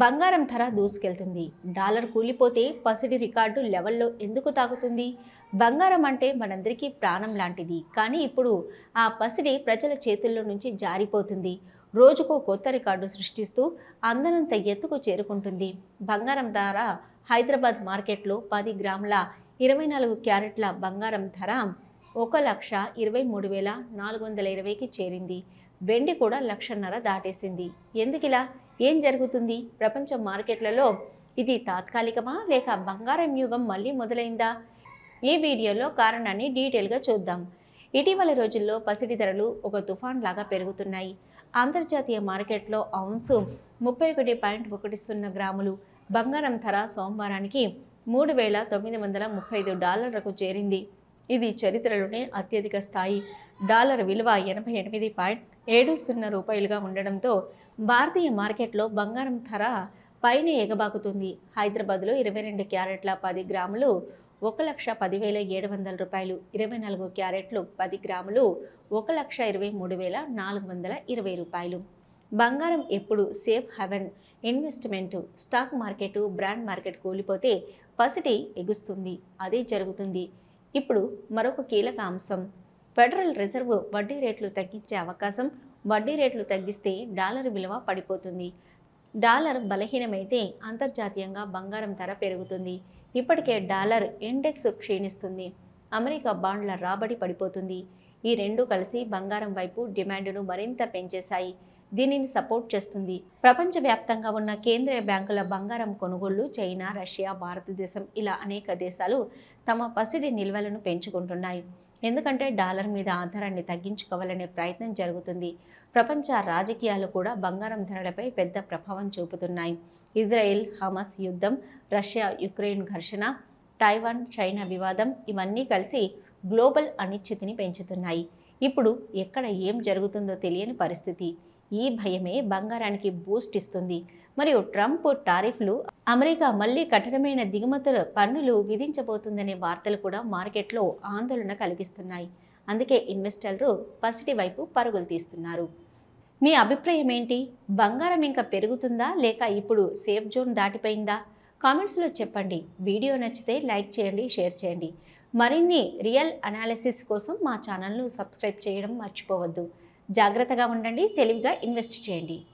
బంగారం ధర దూసుకెళ్తుంది. డాలర్ కూలిపోతే పసిడి రికార్డు లెవెల్లో ఎందుకు తాగుతుంది బంగారం అంటే మనందరికీ ప్రాణం లాంటిది. కానీ ఇప్పుడు ఆ పసిడి ప్రజల చేతుల్లో నుంచి జారిపోతుంది. రోజుకో కొత్త రికార్డు సృష్టిస్తూ అందనంత ఎత్తుకు చేరుకుంటుంది. బంగారం ధర హైదరాబాద్ మార్కెట్లో పది గ్రాముల ఇరవై నాలుగు క్యారెట్ల బంగారం ధర ఒక లక్ష ఇరవై మూడు వేల నాలుగు వందల ఇరవైకి చేరింది. వెండి కూడా లక్షన్నర దాటేసింది. ఎందుకిలా? ఏం జరుగుతుంది? ప్రపంచ మార్కెట్లలో ఇది తాత్కాలికమా లేక బంగారం యుగం మళ్ళీ మొదలైందా? ఈ వీడియోలో కారణాన్ని డీటెయిల్గా చూద్దాం. ఇటీవల రోజుల్లో పసిడి ధరలు ఒక తుఫాన్ లాగా పెరుగుతున్నాయి. అంతర్జాతీయ మార్కెట్లో ఔన్సు ముప్పై ఒకటి పాయింట్ ఒకటి సున్నా గ్రాములు బంగారం ధర సోమవారానికి మూడు వేల తొమ్మిది వందల ముప్పై ఐదు డాలర్లకు చేరింది. ఇది చరిత్రలోనే అత్యధిక స్థాయి. డాలర్ విలువ ఎనభై ఎనిమిది పాయింట్ ఏడు సున్నా రూపాయలుగా ఉండడంతో భారతీయ మార్కెట్లో బంగారం ధర పైన ఎగబాకుతుంది. హైదరాబాద్లో ఇరవై రెండు క్యారెట్ల పది గ్రాములు ఒక లక్ష పదివేల ఏడు వందల రూపాయలు ఇరవై నాలుగు క్యారెట్లు పది గ్రాములు ఒక లక్ష ఇరవై మూడు వేల నాలుగు వందల ఇరవై రూపాయలు. బంగారం ఎప్పుడు safe haven investment stock market brand market కూలిపోతే పసిటి ఎగుస్తుంది అదే జరుగుతుంది. ఇప్పుడు మరొక కీలక అంశం ఫెడరల్ రిజర్వ్ వడ్డీ రేట్లు తగ్గించే అవకాశం వడ్డీ రేట్లు తగ్గిస్తే డాలర్ విలువ పడిపోతుంది. డాలర్ బలహీనమైతే అంతర్జాతీయంగా బంగారం ధర పెరుగుతుంది. ఇప్పటికే డాలర్ ఇండెక్స్ క్షీణిస్తుంది. అమెరికా బాండ్ల రాబడి పడిపోతుంది. ఈ రెండు కలిసి బంగారం వైపు డిమాండ్ను మరింత పెంచేశాయి. దీనిని సపోర్ట్ చేస్తుంది. ప్రపంచవ్యాప్తంగా ఉన్న కేంద్రీయ బ్యాంకుల బంగారం కొనుగోళ్ళు చైనా రష్యా భారతదేశం ఇలా అనేక దేశాలు తమ పసిడి నిల్వలను పెంచుకుంటున్నాయి. ఎందుకంటే డాలర్ మీద ఆధారాన్ని తగ్గించుకోవాలనే ప్రయత్నం జరుగుతుంది. ప్రపంచ రాజకీయాలు కూడా బంగారం ధరలపై పెద్ద ప్రభావం చూపుతున్నాయి. ఇజ్రాయెల్ హమస్ యుద్ధం రష్యా యుక్రెయిన్ ఘర్షణ తైవాన్ చైనా వివాదం ఇవన్నీ కలిసి గ్లోబల్ అనిశ్చితిని పెంచుతున్నాయి. ఇప్పుడు ఎక్కడ ఏం జరుగుతుందో తెలియని పరిస్థితి. ఈ భయమే బంగారానికి బూస్ట్ ఇస్తుంది. మరియు ట్రంప్ టారిఫ్లు అమెరికా మళ్ళీ కఠినమైన దిగుమతుల పన్నులు విధించబోతుందనే వార్తలు కూడా మార్కెట్లో ఆందోళన కలిగిస్తున్నాయి. అందుకే ఇన్వెస్టర్లు పసిటి వైపు పరుగులు తీస్తున్నారు. మీ అభిప్రాయం ఏంటి? బంగారం ఇంకా పెరుగుతుందా లేక ఇప్పుడు సేఫ్ జోన్ దాటిపోయిందా? కామెంట్స్లో చెప్పండి. వీడియో నచ్చితే లైక్ చేయండి షేర్ చేయండి. మరిన్ని రియల్ అనాలిసిస్ కోసం మా ఛానల్ను సబ్స్క్రైబ్ చేయడం మర్చిపోవద్దు. జాగ్రత్తగా ఉండండి తెలివిగా ఇన్వెస్ట్ చేయండి.